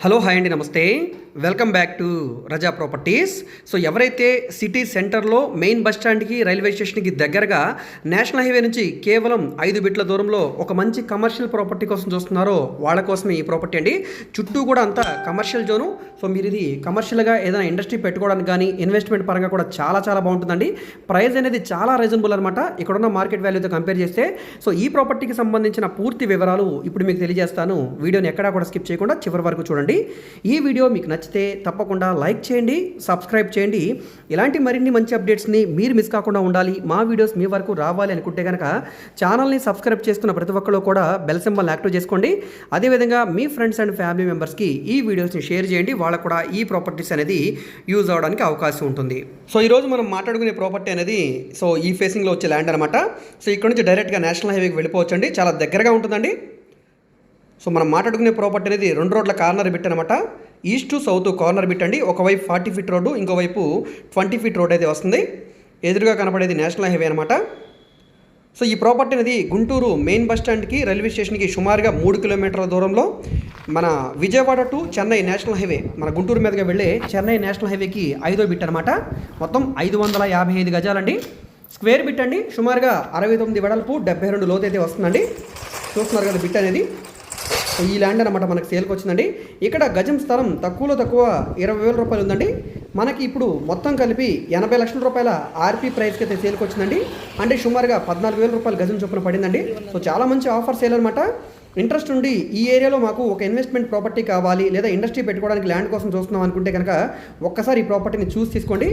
Hello hi అండి నమస్తే. Welcome back to Raza properties so ఎవరైతే సిటీ సెంటర్లో మెయిన్ బస్ స్టాండ్కి రైల్వే స్టేషన్కి దగ్గరగా నేషనల్ హైవే నుంచి కేవలం ఐదు బిట్ల దూరంలో ఒక మంచి కమర్షియల్ ప్రాపర్టీ కోసం చూస్తున్నారో వాళ్ళ కోసమే ఈ ప్రాపర్టీ అండి. చుట్టూ కూడా అంతా కమర్షియల్ జోను సో మీరు ఇది కమర్షియల్గా ఏదైనా ఇండస్ట్రీ పెట్టుకోవడానికి కానీ ఇన్వెస్ట్మెంట్ పరంగా కూడా చాలా చాలా బాగుంటుందండి. ప్రైస్ అనేది చాలా రీజనబుల్ అనమాట ఇక్కడున్న మార్కెట్ వాల్యూతో కంపేర్ చేస్తే. సో ఈ ప్రాపర్టీకి సంబంధించిన పూర్తి వివరాలు ఇప్పుడు మీకు తెలియజేస్తాను. వీడియోని ఎక్కడా కూడా స్కిప్ చేయకుండా చివరి వరకు చూడండి. ఈ వీడియో మీకు నచ్చితే తప్పకుండా లైక్ చేయండి సబ్స్క్రైబ్ చేయండి. ఇలాంటి మరిన్ని మంచి అప్డేట్స్ని మీరు మిస్ కాకుండా ఉండాలి. మా వీడియోస్ మీ వరకు రావాలి అనుకుంటే కనుక ఛానల్ని సబ్స్క్రైబ్ చేసుకున్న ప్రతి ఒక్కరు కూడా బెల్ సింబల్ యాక్టివ్ చేసుకోండి. అదేవిధంగా మీ ఫ్రెండ్స్ అండ్ ఫ్యామిలీ మెంబర్స్కి ఈ వీడియోస్ని షేర్ చేయండి. వాళ్ళకు కూడా ఈ ప్రాపర్టీస్ అనేది యూజ్ అవడానికి అవకాశం ఉంటుంది. సో ఈరోజు మనం మాట్లాడుకునే ప్రాపర్టీ అనేది సో ఈ ఫేసింగ్లో వచ్చే ల్యాండ్ అనమాట సో ఇక్కడ నుంచి డైరెక్ట్గా నేషనల్ హైవేకి వెళ్ళిపోవచ్చండి. చాలా దగ్గరగా ఉంటుందండి. సో మనం మాట్లాడుకునే ప్రాపర్టీ అనేది రెండు రోడ్ల కార్నర్ బిట్ అనమాట east to south corner bit అండి. ఒకవైపు ఫార్టీ ఫీట్ రోడ్డు ఇంకోవైపు ట్వంటీ ఫీట్ రోడ్ అయితే వస్తుంది. ఎదురుగా కనపడేది నేషనల్ హైవే అనమాట సో ఈ ప్రాపర్టీ అనేది గుంటూరు మెయిన్ బస్ స్టాండ్కి రైల్వే స్టేషన్కి సుమారుగా మూడు కిలోమీటర్ల దూరంలో మన Vijayawada to Chennai national highway మన గుంటూరు మీదుగా వెళ్ళే చెన్నై నేషనల్ హైవేకి ఐదో బిట్ అనమాట మొత్తం ఐదు వందల యాభై ఐదు గజాలండి. స్క్వేర్ బిట్ అండి. సుమారుగా అరవై తొమ్మిది వెడల్పు డెబ్బై రెండు లోతు అయితే వస్తుందండి. చూస్తున్నారు కదా బిట్ అనేది? సో ఈ ల్యాండ్ అనమాట మనకు సేల్కి వచ్చిందండి. ఇక్కడ గజం స్థలం తక్కువలో తక్కువ ఇరవై వేల రూపాయలు ఉందండి. మనకి ఇప్పుడు మొత్తం కలిపి ఎనభై లక్షల రూపాయల ఆర్పీ ప్రైస్కి అయితే సేల్కి వచ్చిందండి. అంటే సుమారుగా పద్నాలుగు వేల రూపాయలు గజం చొప్పున పడిందండి. సో చాలా మంచి ఆఫర్ సేల్ అనమాట ఇంట్రెస్ట్ ఉండి ఈ ఏరియాలో మాకు ఒక ఇన్వెస్ట్మెంట్ ప్రాపర్టీ కావాలి లేదా ఇండస్ట్రీ పెట్టుకోవడానికి ల్యాండ్ కోసం చూస్తున్నాం అనుకుంటే కనుక ఒక్కసారి ఈ ప్రాపర్టీని చూసి తీసుకోండి.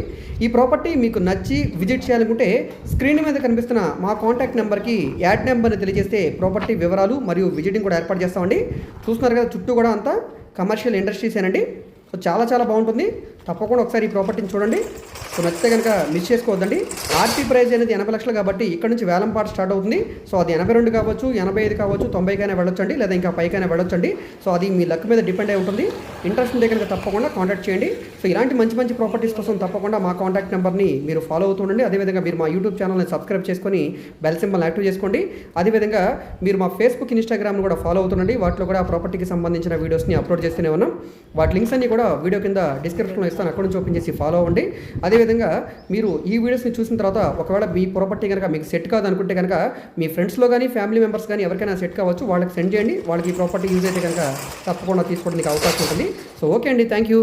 ఈ ప్రాపర్టీ మీకు నచ్చి విజిట్ చేయాలనుకుంటే స్క్రీన్ మీద కనిపిస్తున్న మా కాంటాక్ట్ నెంబర్కి యాడ్ నెంబర్ని తెలియజేస్తే ప్రాపర్టీ వివరాలు మరియు విజిటింగ్ కూడా ఏర్పాటు చేస్తామండి. చూస్తున్నారు కదా చుట్టూ కూడా అంతా కమర్షియల్ ఇండస్ట్రీసేనండి. సో చాలా చాలా బాగుంటుంది. తప్పకుండా ఒకసారి ఈ ప్రాపర్టీని చూడండి. సో నచ్చితే కనుక మిస్ చేసుకోవద్దండి. ఆర్టీ ప్రైజ్ అనేది ఎనభై లక్షలు కాబట్టి ఇక్కడ నుంచి వేలం పాట స్టార్ట్ అవుతుంది. సో అది ఎనభై రెండు కావచ్చు ఎనభై ఐదు కావచ్చు తొంభైకైనా వెళ్ళొచ్చండి. లేదా ఇంకా పైకైనా వెళ్ళొచ్చండి. సో అది మీ లక్ మీద డిపెండ్ అయి ఉంటుంది. ఇంట్రెస్ట్ ఉంటే కనుక తప్పకుండా కాంటాక్ట్ చేయండి. సో ఇలాంటి మంచి మంచి ప్రాపర్టీస్ కోసం తప్పకుండా మా కాంటాక్ట్ నెంబర్ని మీరు ఫాలో అవుతుండండి అదేవిధంగా మీరు మా యూట్యూబ్ ఛానల్ని సబ్స్క్రైబ్ చేసుకొని బెల్ సింబల్ యాక్టివ్ చేసుకోండి. అదేవిధంగా మీరు మా ఫేస్బుక్ ఇన్స్టాగ్రామ్ను కూడా ఫాలో అవుతుండండి వాటిలో కూడా ఆ ప్రాపర్టీకి సంబంధించిన వీడియోస్ని అప్లోడ్ చేస్తూనే ఉన్నాం. వాటి లింక్స్ అన్ని కూడా వీడియో కింద డిస్క్రిప్షన్లో ఇస్తాను. అక్కడ నుంచి ఓపెన్ చేసి ఫాలో అవ్వండి. అదేవిధంగా మీరు ఈ వీడియోస్ని చూసిన తర్వాత ఒకవేళ మీ ప్రాపర్టీ కనుక మీకు సెట్ కాదు అనుకుంటే కనుక మీ ఫ్రెండ్స్లో కానీ ఫ్యామిలీ మెంబర్స్ కానీ ఎవరికైనా సెట్ కావచ్చు. వాళ్ళకి సెండ్ చేయండి. వాళ్ళకి ఈ ప్రాపర్టీ యూజ్ అయితే కనుక తప్పకుండా తీసుకోవడానికి అవకాశం ఉంటుంది. సో ఓకే అండి. Thank you